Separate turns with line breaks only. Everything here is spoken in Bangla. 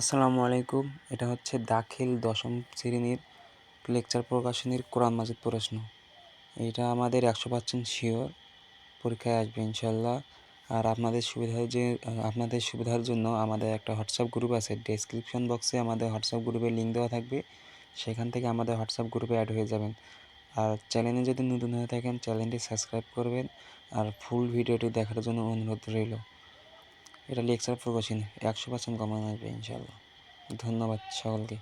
আসসালামু আলাইকুম। এটা হচ্ছে দাখিল দশম শ্রেণির লেকচার প্রকাশনীর কোরআন মাজিদ প্রশ্ন। এটা আমাদের একশো পার্সেন্ট শিওর পরীক্ষায় আসবে ইনশাল্লাহ আর আপনাদের সুবিধার যে, আপনাদের সুবিধার জন্য আমাদের একটা হোয়াটসঅ্যাপ গ্রুপ আছে ডেসক্রিপশন বক্সে আমাদের হোয়াটসঅ্যাপ গ্রুপের লিঙ্ক দেওয়া থাকবে। সেখান থেকে আমাদের হোয়াটসঅ্যাপ গ্রুপে অ্যাড হয়ে যাবেন। আর চ্যানেলে যদি নতুন হয়ে থাকেন চ্যানেলটি সাবস্ক্রাইব করবেন। আর ফুল ভিডিওটি দেখার জন্য অনুরোধ রইল। এটা লেকচার প্রকাশনী একশো পার্সেন্ট কমানো আসবে ইনশাল্লাহ ধন্যবাদ সকলকে।